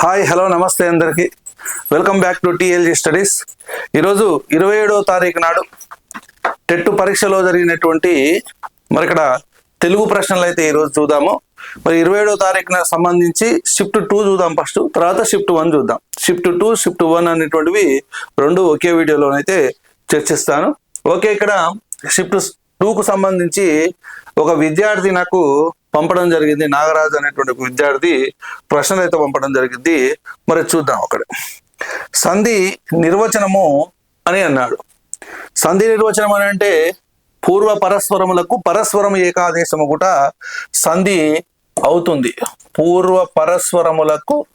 Hi hello నమస్తే అందరికీ. Welcome back to TLG studies. ఈరోజు ఇరవై ఏడవ తారీఖు నాడు టెట్ పరీక్షలో జరిగినటువంటి మరి ఇక్కడ తెలుగు ప్రశ్నలు అయితే ఈరోజు చూద్దాము. మరి ఇరవై ఏడవ తారీఖున సంబంధించి షిఫ్ట్ టూ చూద్దాం ఫస్ట్. తర్వాత షిఫ్ట్ వన్ చూద్దాం. షిఫ్ట్ టూ షిఫ్ట్ వన్ అనేటువంటివి రెండు ఒకే వీడియోలోనైతే చర్చిస్తాను. ఓకే ఇక్కడ షిఫ్ట్ టూకు సంబంధించి ఒక విద్యార్థి నాకు పంపడం జరిగింది. నాగరాజు అనేటువంటి ఒక విద్యార్థి ప్రశ్నలు అయితే పంపడం జరిగింది. మరి చూద్దాం అక్కడ. సంధి నిర్వచనము అని అన్నాడు. సంధి నిర్వచనం అని అంటే పూర్వ పరస్పరములకు పరస్పరం ఏకాదేశము కూడా సంధి అవుతుంది. పూర్వ పరస్వరములకు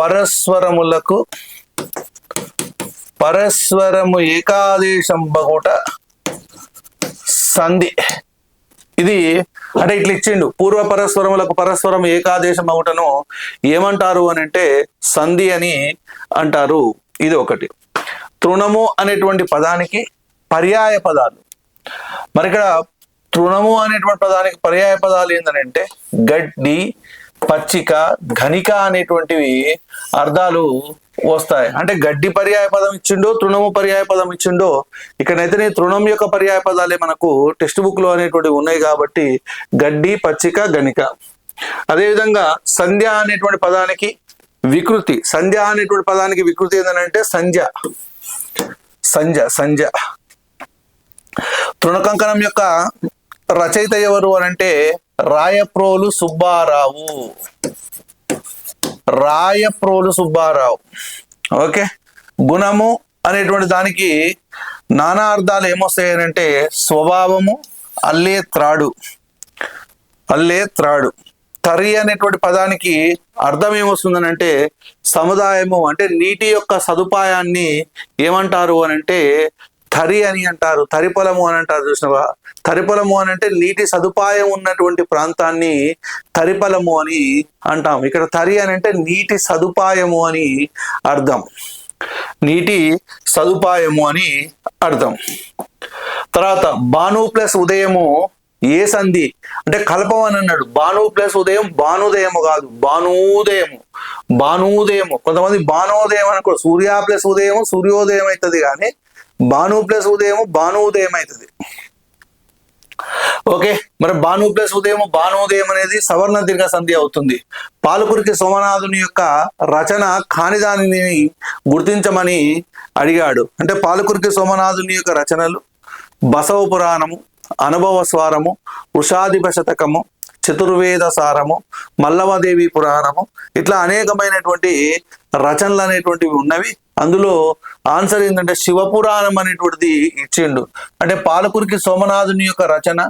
పరస్వరములకు పరస్వరము ఏకాదేశం బగుట సంధి. ఇది అంటే ఇట్లా ఇచ్చిండు. పూర్వ పరస్పరములకు పరస్పరం ఏకాదేశం అవుటను ఏమంటారు అని అంటే సంధి అని అంటారు. ఇది ఒకటి. తృణము అనేటువంటి పదానికి పర్యాయ పదాలు. మరి ఇక్కడ తృణము అనేటువంటి పదానికి పర్యాయ పదాలు ఏంటంటే గడ్డి పచ్చిక ఘనిక అనేటువంటివి అర్థాలు వస్తాయి. అంటే గడ్డి పర్యాయ పదం ఇచ్చిండో తృణము పర్యాయ పదం ఇచ్చిండో ఇక్కడైతే తృణం యొక్క పర్యాయ పదాలే మనకు టెక్స్ట్ బుక్లో అనేటువంటివి ఉన్నాయి కాబట్టి గడ్డి పచ్చిక గణిక అదేవిధంగా సంధ్య అనేటువంటి పదానికి వికృతి. సంధ్య అనేటువంటి పదానికి వికృతి ఏంటంటే సంధ్య. సంధ్య సంధ్య. తృణకంకణం యొక్క రచయిత ఎవరు అని అంటే రాయప్రోలు సుబ్బారావు. రాయప్రోలు సుబ్బారావు. ఓకే? గుణము అనేటువంటి దానికి నానా అర్థాలు ఏమొస్తాయనంటే స్వభావము అల్లే త్రాడు. అల్లే త్రాడు. తరి అనేటువంటి పదానికి అర్థం ఏమొస్తుందనంటే సముదాయము అంటే నీటి యొక్క సదుపాయాన్ని ఏమంటారు అని అంటే తరి అని అంటారు తరిపొలము అని అంటారు చూసినవా? తరిపొలము అని అంటే నీటి సదుపాయం ఉన్నటువంటి ప్రాంతాన్ని తరిపలము అని అంటాం. ఇక్కడ తరి అని అంటే నీటి సదుపాయము అని అర్థం. నీటి సదుపాయము అని అర్థం. తర్వాత బాను ప్లస్ ఉదయము ఏ సంధి? అంటే కల్పం అని అన్నాడు. బాను ప్లస్ ఉదయం బానుదయము కాదు భానూదయము. భానూదయము. కొంతమంది బానోదయం అనుకో సూర్య ప్లస్ ఉదయం సూర్యోదయం అవుతుంది కానీ భాను ప్లస్ ఉదయం భానుదయం అవుతుంది. ఓకే మరి భాను ప్లస్ ఉదయం భానుదయం అనేది సవర్ణ దీర్ఘ సంధి అవుతుంది. పాలకురికి సోమనాథుని యొక్క రచన కాని దానిని గుర్తించమని అడిగాడు. అంటే పాలకురికి సోమనాథుని యొక్క రచనలు బసవ పురాణము అనుభవ స్వారము వృషాధిప శతకము చతుర్వేద సారము మల్లవదేవి పురాణము ఇట్లా అనేకమైనటువంటి రచనలు అనేటువంటివి ఉన్నవి. అందులో ఆన్సర్ ఏంటంటే శివపురాణం అనేటువంటిది ఇచ్చిండు. అంటే పాలకురికి సోమనాథుని యొక్క రచన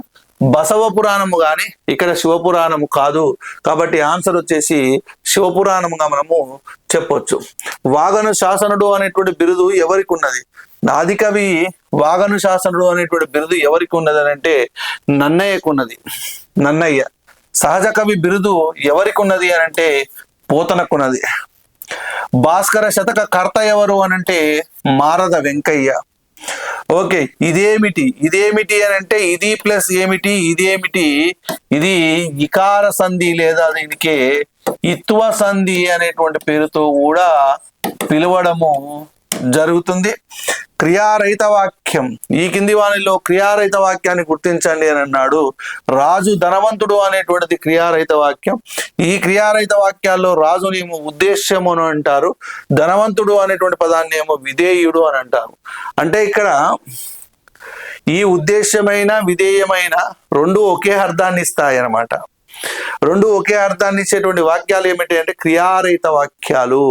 బసవ పురాణము కానీ ఇక్కడ శివపురాణము కాదు. కాబట్టి ఆన్సర్ వచ్చేసి శివపురాణముగా మనము చెప్పొచ్చు. వాగను శాసనుడు అనేటువంటి బిరుదు ఎవరికి ఉన్నది? ఆదికవి వాగను శాసనుడు అనేటువంటి బిరుదు ఎవరికి ఉన్నది అని అంటే నన్నయ్యకు ఉన్నది. నన్నయ్య. సహజ కవి బిరుదు ఎవరికి ఉన్నది అని అంటే పోతనకున్నది భాస్కర శతక కర్త ఎవరు అని అంటే మారద వెంకయ్య. ఓకే ఇదేమిటి? ఇదేమిటి అని అంటే ఇది ప్లస్ ఏమిటి? ఇదేమిటి? ఇది ఇకార సంధి లేదా దీనికి ఇత్వ సంధి అనేటువంటి పేరుతో కూడా పిలవడము జరుగుతుంది. క్రియారహిత వాక్యం ఈ కింది వాణిలో క్రియారహిత వాక్యాన్ని గుర్తించండి అని అన్నాడు. రాజు ధనవంతుడు అనేటువంటిది క్రియారహిత వాక్యం ఈ క్రియారహిత వాక్యాల్లో రాజుని ఏమో ఉద్దేశ్యము అని అంటారు. ధనవంతుడు అనేటువంటి పదాన్ని ఏమో విధేయుడు అని అంటారు. అంటే ఇక్కడ ఈ ఉద్దేశ్యమైన విధేయమైన రెండు ఒకే అర్థాన్ని ఇస్తాయి అన్నమాట రెండు ఒకే అర్థాన్ని ఇచ్చేటువంటి వాక్యాలు ఏమిటి అంటే క్రియారహిత వాక్యాలు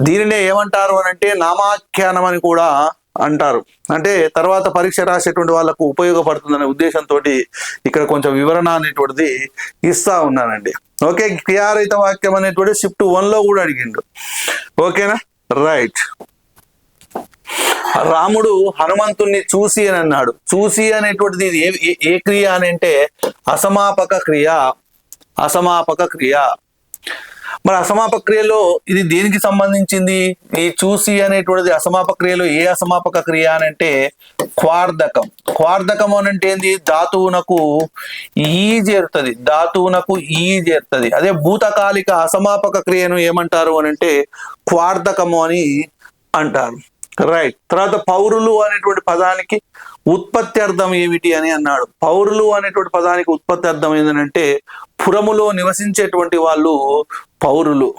దీనినే ఏమంటారు అని అంటే నామాఖ్యానం అని కూడా అంటారు. అంటే తర్వాత పరీక్ష రాసేటువంటి వాళ్ళకు ఉపయోగపడుతుందనే ఉద్దేశంతో ఇక్కడ కొంచెం వివరణ అనేటువంటిది ఇస్తా ఉన్నానండి. ఓకే క్రియారహిత వాక్యం అనేటువంటి షిఫ్ట్ వన్లో కూడా అడిగిండు. ఓకేనా? రైట్. రాముడు హనుమంతుణ్ణి చూసి అని అన్నాడు. చూసి అనేటువంటిది ఏ- ఏ క్రియ అని అంటే అసమాపక క్రియ అసమాపక క్రియ. మరి అసమాపక క్రియలో ఇది దేనికి సంబంధించింది? ఈ చూసి అనేటువంటిది అసమాపక క్రియలో ఏ అసమాపక క్రియ అని అంటే క్వార్ధకం. క్వార్ధకం అని అంటే ఏంది? ధాతువునకు ఈ చేరుతుంది. ధాతువునకు ఈ చేరుతుంది. అదే భూతకాలిక అసమాపక క్రియను ఏమంటారు అని అంటే క్వార్ధకము అని అంటారు. రైట్ తర్వాత పౌరులు అనేటువంటి పదానికి ఉత్పత్తి అర్థం ఏమిటి అని అన్నాడు. పౌరులు అనేటువంటి పదానికి ఉత్పత్తి అర్థం ఏంటంటే పురములో నివసించేటువంటి వాళ్ళు పౌరులు.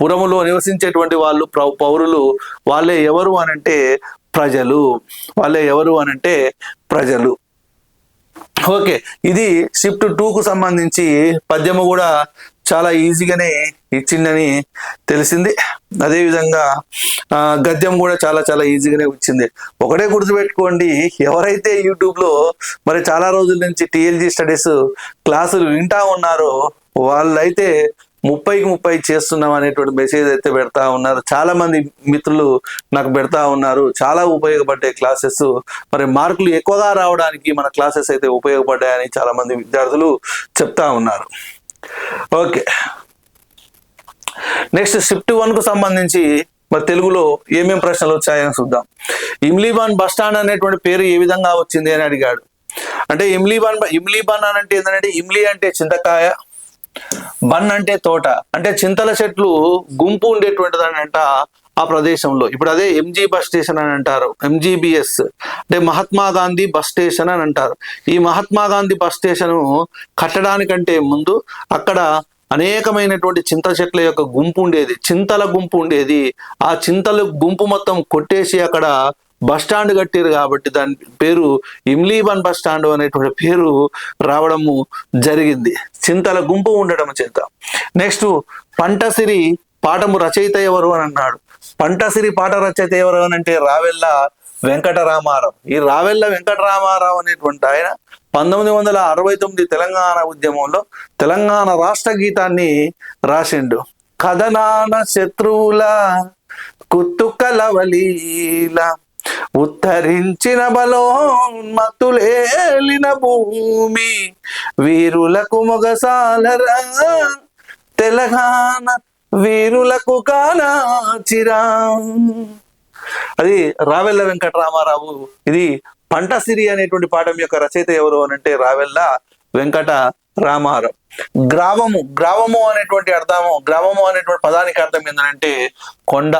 పురములో నివసించేటువంటి వాళ్ళు పౌరులు. వాళ్ళే ఎవరు అనంటే ప్రజలు. వాళ్ళే ఎవరు అనంటే ప్రజలు. ఓకే ఇది షిఫ్ట్కు సంబంధించి పద్యము కూడా చాలా ఈజీగానే ఇచ్చిందని తెలిసింది. అదేవిధంగా ఆ, గద్యం కూడా చాలా చాలా ఈజీగానే వచ్చింది. ఒకటే గుర్తుపెట్టుకోండి ఎవరైతే యూట్యూబ్లో మరి చాలా రోజుల నుంచి టీఎల్జీ స్టడీస్ క్లాసులు వింటా ఉన్నారో వాళ్ళైతే ముప్పైకి ముప్పై చేస్తున్నాం అనేటువంటి మెసేజ్ అయితే పెడతా ఉన్నారు. చాలా మంది మిత్రులు నాకు పెడతా ఉన్నారు. చాలా ఉపయోగపడ్డే క్లాసెస్. మరి మార్కులు ఎక్కువగా రావడానికి మన క్లాసెస్ అయితే ఉపయోగపడ్డాయని చాలా మంది విద్యార్థులు చెప్తా ఉన్నారు. ఓకే. నెక్స్ట్ షిఫ్ట్ వన్కు సంబంధించి మరి తెలుగులో ఏమేం ప్రశ్నలు వచ్చాయని చూద్దాం. ఇమ్లీబాన్ బస్ స్టాండ్ అనేటువంటి పేరు ఏ విధంగా వచ్చింది అని అడిగాడు. అంటే ఇమ్లీబాన్ ఇమ్లీబాన్ అని అంటే ఏంటంటే ఇమ్లీ అంటే చింతకాయ బన్ అంటే తోట. అంటే చింతల చెట్లు గుంపు ఉండేటువంటిది అని అంట ఆ ప్రదేశంలో. ఇప్పుడు అదే ఎంజీ బస్ స్టేషన్ అని అంటారు. ఎంజీబిఎస్. అంటే మహాత్మా గాంధీ బస్ స్టేషన్ అని అంటారు. ఈ మహాత్మా గాంధీ బస్ స్టేషన్ కట్టడానికంటే ముందు అక్కడ అనేకమైనటువంటి చింత చెట్ల యొక్క గుంపు ఉండేది చింతల గుంపు ఉండేది. ఆ చింతల గుంపు మొత్తం కొట్టేసి అక్కడ బస్ స్టాండ్ కట్టారు కాబట్టి దాని పేరు ఇమ్లీబన్ బస్ స్టాండ్ అనేటువంటి పేరు రావడము జరిగింది. చింతల గుంపు ఉండడం చేత. నెక్స్ట్ పంటసిరి పాఠము రచయిత ఎవరు అని అన్నాడు. పంటసిరి పాట రచయిత ఎవరు అని అంటే రావెల్ల వెంకటరామారావు. ఈ రావెల్ల వెంకటరామారావు అనేటువంటి ఆయన పంతొమ్మిది వందల అరవై తొమ్మిది తెలంగాణ ఉద్యమంలో తెలంగాణ రాష్ట్ర గీతాన్ని రాసిండు. కథనాన శత్రువుల కుత్తుకలవలీల ఉత్తరించిన బలోన్మత్తులేలిన భూమి వీరులకు మొగసాలరా తెలంగాణ వీరులకు కాలాచిరా అది రావెల్ల వెంకటరామారావు. ఇది పంటసిరి అనేటువంటి పాఠం యొక్క రచయిత ఎవరు అని అంటే రావెల్ల వెంకట రామారావు. గ్రామము గ్రామము అనేటువంటి అర్థము గ్రామము అనేటువంటి పదానికి అర్థం ఏంటంటే కొండ.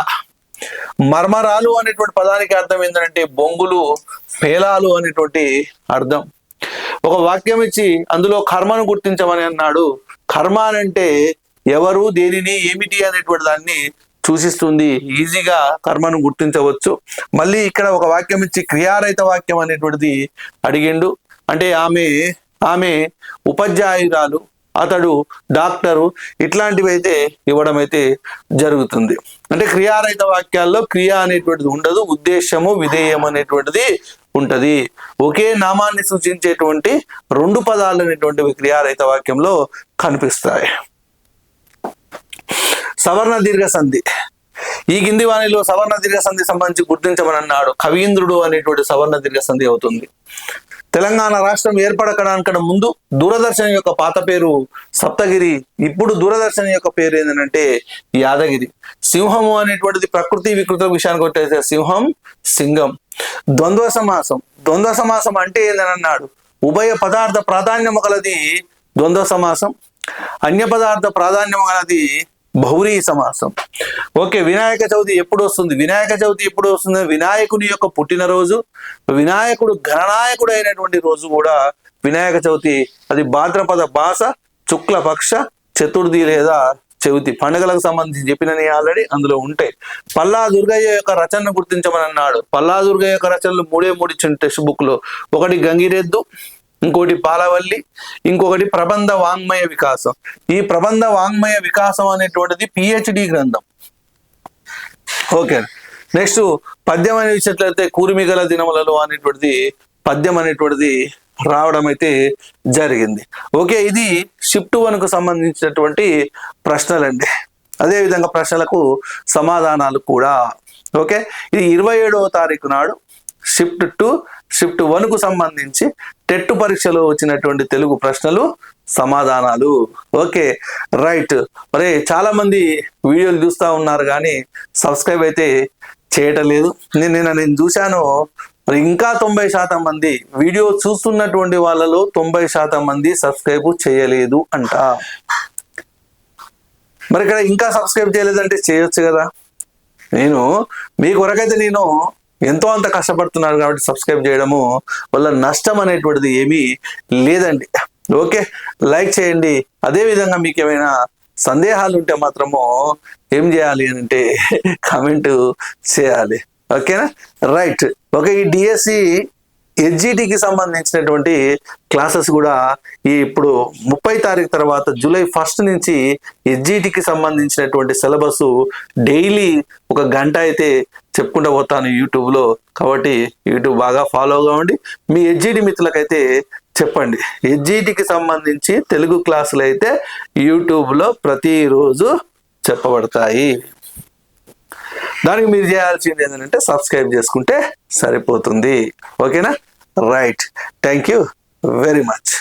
మర్మరాలు అనేటువంటి పదానికి అర్థం ఏంటంటే బొంగులు పేలాలు అనేటువంటి అర్థం. ఒక వాక్యం ఇచ్చి అందులో కర్మను గుర్తించమని అన్నాడు. కర్మ అనంటే అంటే ఎవరు దేనిని ఏమిటి అనేటువంటి దాన్ని సూచిస్తుంది. ఈజీగా కర్మను గుర్తించవచ్చు. మళ్ళీ ఇక్కడ ఒక వాక్యం ఇచ్చి క్రియారహిత వాక్యం అనేటువంటిది అడిగిండు. అంటే ఆమె ఆమె ఉపాధ్యాయురాలు అతడు డాక్టరు ఇట్లాంటివి అయితే ఇవ్వడం అయితే జరుగుతుంది. అంటే క్రియారహిత వాక్యాల్లో క్రియ అనేటువంటిది ఉండదు ఉద్దేశము విధేయం అనేటువంటిది ఉంటది. ఒకే నామాన్ని సూచించేటువంటి రెండు పదాలు అనేటువంటివి క్రియారహిత వాక్యంలో కనిపిస్తాయి. సవర్ణ దీర్ఘ సంధి ఈ కింది వాణిలో సవర్ణ దీర్ఘ సంధి సంబంధించి గుర్తించమని అన్నాడు. కవీంద్రుడు అనేటువంటి సవర్ణ దీర్ఘ సంధి అవుతుంది. తెలంగాణ రాష్ట్రం ఏర్పడకడానికన్నా ముందు దూరదర్శన్ యొక్క పాత పేరు సప్తగిరి ఇప్పుడు దూరదర్శన్ యొక్క పేరు ఏంటంటే యాదగిరి. సింహము అనేటువంటిది ప్రకృతి వికృత విషయానికి వచ్చేసే సింహం సింగం. ద్వంద్వ సమాసం. ద్వంద్వ సమాసం అంటే ఏందని అన్నాడు. ఉభయ పదార్థ ప్రాధాన్యము కలది ద్వంద్వ సమాసం. అన్య పదార్థ ప్రాధాన్యము కలది బహురీ సమాసం. ఓకే వినాయక చవితి ఎప్పుడు వస్తుంది వినాయక చవితి ఎప్పుడు వస్తుంది వినాయకుని యొక్క పుట్టినరోజు వినాయకుడు ఘననాయకుడు అయినటువంటి రోజు కూడా వినాయక చవితి అది భాద్రపద భాష శుక్ల పక్ష చతుర్థి లేదా చవితి పండుగలకు సంబంధించి చెప్పినని ఆల్రెడీ అందులో ఉంటాయి పల్లా దుర్గయ్య యొక్క రచనను గుర్తించమని అన్నాడు. పల్లా దుర్గయ్య యొక్క రచనలు మూడే మూడు ఇచ్చిన టెక్స్ట్ బుక్లో ఒకటి గంగిరెద్దు ఇంకోటి పాలవల్లి ఇంకొకటి ప్రబంధ వాంగ్మయ వికాసం. ఈ ప్రబంధ వాంగ్మయ వికాసం అనేటువంటిది పిహెచ్డి గ్రంథం. ఓకే. నెక్స్ట్ పద్యం అనే విషయట్లయితే కూర్మిగల దినములలో అనేటువంటిది పద్యం అనేటువంటిది రావడం అయితే జరిగింది. ఓకే ఇది షిఫ్ట్ వన్కు సంబంధించినటువంటి ప్రశ్నలండి. అదే విధంగా ప్రశ్నలకు సమాధానాలు కూడా. ఓకే ఇది ఇరవై ఏడవ తారీఖు నాడు షిఫ్ట్ టూ షిఫ్ట్ వన్కు సంబంధించి టెట్ పరీక్షలో వచ్చినటువంటి తెలుగు ప్రశ్నలు సమాధానాలు. Okay right. మరి చాలా మంది వీడియోలు చూస్తూ ఉన్నారు కానీ సబ్స్క్రైబ్ అయితే చేయటం లేదు. నేను నిన్న నేను చూశాను మరి ఇంకా తొంభై శాతం మంది వీడియో చూస్తున్నటువంటి వాళ్ళలో తొంభై శాతం మంది సబ్స్క్రైబ్ చేయలేదు అంట. మరి ఇక్కడ ఇంకా సబ్స్క్రైబ్ చేయలేదంటే చేయొచ్చు కదా. నేను మీ కొరకైతే నేను ఎంతో అంత కష్టపడుతున్నారు కాబట్టి సబ్స్క్రైబ్ చేయడము వల్ల నష్టం అనేటువంటిది ఏమీ లేదండి. ఓకే లైక్ చేయండి. అదే విధంగా మీకు ఏమైనా సందేహాలు ఉంటే మాత్రము ఏం చేయాలి అని అంటే కామెంట్ చేయాలి. ఓకేనా? రైట్ ఓకే ఈ డిఎస్సి హెచ్జిటికి సంబంధించినటువంటి క్లాసెస్ కూడా ఈ ఇప్పుడు ముప్పై తారీఖు తర్వాత జూలై ఫస్ట్ నుంచి హెచ్జిటికి సంబంధించినటువంటి సిలబస్ డైలీ ఒక గంట అయితే చెప్పుకుంటూ పోతాను యూట్యూబ్లో కాబట్టి యూట్యూబ్ బాగా ఫాలో కావండి మీ హెచ్జిటి మిత్రులకైతే చెప్పండి. హెచ్జిటికి సంబంధించి తెలుగు క్లాసులు అయితే యూట్యూబ్లో ప్రతిరోజు చెప్పబడతాయి. దానికి మీరు చేయాల్సింది ఏంటంటే సబ్స్క్రైబ్ చేసుకుంటే సరిపోతుంది. ఓకేనా? Right thank you very much